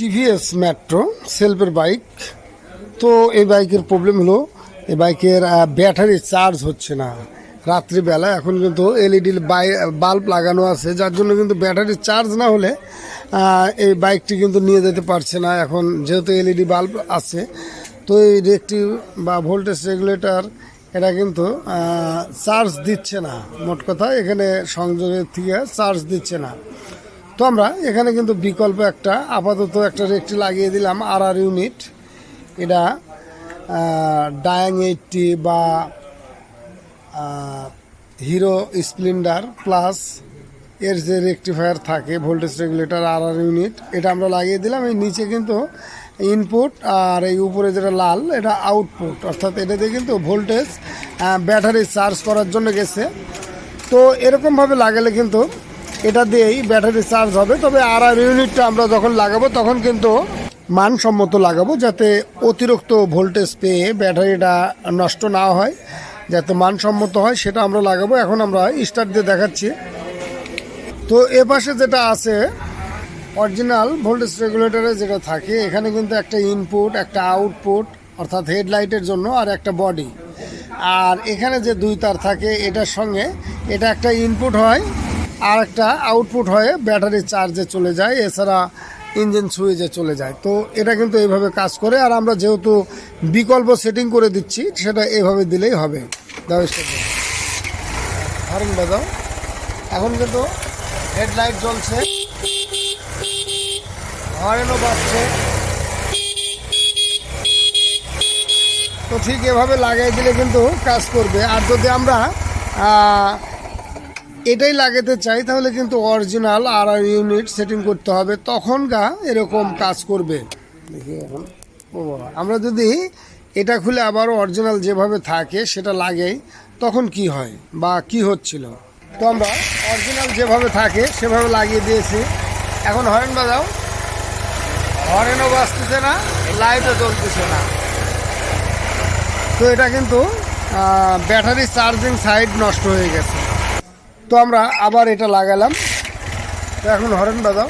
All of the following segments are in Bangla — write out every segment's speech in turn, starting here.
টিভিএস মেট্রো সেলফের বাইক তো এই বাইকের প্রবলেম হলো, এই বাইকের ব্যাটারি চার্জ হচ্ছে না। রাত্রিবেলা এখন কিন্তু এলইডি বাল্ব লাগানো আছে, যার জন্য কিন্তু ব্যাটারি চার্জ না হলে এই বাইকটি কিন্তু নিয়ে যেতে পারছে না। এখন যেহেতু এলইডি বাল্ব আছে, তো এই রেকটি বা ভোল্টেজ রেগুলেটর এটা কিন্তু চার্জ দিচ্ছে না। মোট কথা এখানে সংযোগের থেকে চার্জ দিচ্ছে না। তো আমরা এখানে কিন্তু বিকল্প একটা, আপাতত একটা রেকটি লাগিয়ে দিলাম আর আর ইউনিট এটা ডায়াং এইটটি বা হিরো স্প্লেন্ডার প্লাস এর যে রেকটিফায়ার থাকে voltage regulator R R unit এটা আমরা লাগিয়ে দিলাম। এই নিচে কিন্তু ইনপুট আর এই উপরে যেটা লাল, এটা আউটপুট অর্থাৎ এটাতে কিন্তু ভোল্টেজ ব্যাটারি চার্জ করার জন্য গেছে। তো এরকমভাবে লাগালে কিন্তু এটা দিয়েই ব্যাটারি চার্জ হবে। তবে আর আর ইউনিটটা আমরা যখন লাগাবো, তখন কিন্তু মানসম্মত লাগাবো যাতে অতিরিক্ত ভোল্টেজ পেয়ে ব্যাটারিটা নষ্ট না হয়, যাতে মানসম্মত হয়, সেটা আমরা লাগাবো। এখন আমরা স্টার্ট দিয়ে দেখাচ্ছি। তো এ পাশে যেটা আছে, অরিজিনাল ভোল্টেজ রেগুলেটরে যেটা থাকে, এখানে কিন্তু একটা ইনপুট একটা আউটপুট অর্থাৎ হেডলাইটের জন্য আর একটা বডি আর এখানে যে দুই তার থাকে, এটার সঙ্গে এটা একটা ইনপুট হয় আর একটা আউটপুট হয়ে ব্যাটারি চার্জে চলে যায়, এছাড়া ইঞ্জিন সুইচে চলে যায়। তো এটা কিন্তু এইভাবে কাজ করে, আর আমরা যেহেতু বিকল্প সেটিং করে দিচ্ছি, সেটা এভাবে দিলেই হবে। দাও। বাজাও। এখন কিন্তু হেডলাইট জ্বলছে। হরেনও বাজছে। তো ঠিক এভাবে লাগাই দিলে কিন্তু কাজ করবে। আর যদি আমরা এটাই লাগাতে চাই, তাহলে কিন্তু original R R unit setting করতে হবে। তখন গা এরকম কাজ করবে। এখন। আমরা যদি এটা খুলে আবার অরিজিনাল যেভাবে থাকে সেটা লাগাই, তখন কি হয় বা কি হচ্ছিল? তো আমরা অরিজিনাল যেভাবে থাকে সেভাবে লাগিয়ে দিয়েছি। এখন হরেন বাজাও। হরেনও বাজতেছে না লাইটও জ্বলতেছে না। তো এটা কিন্তু ব্যাটারি চার্জিং সাইড নষ্ট হয়ে গেছে। তো আমরা আবার এটা লাগালাম। তো এখন হরেন দাও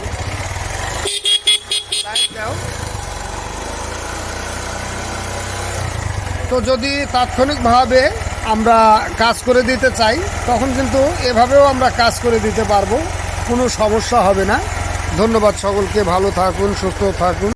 তো যদি তাৎক্ষণিকভাবে আমরা কাজ করে দিতে চাই, তখন কিন্তু এভাবেও আমরা কাজ করে দিতে পারব। কোনো সমস্যা হবে না। ধন্যবাদ সকলকে। ভালো থাকুন, সুস্থ থাকুন।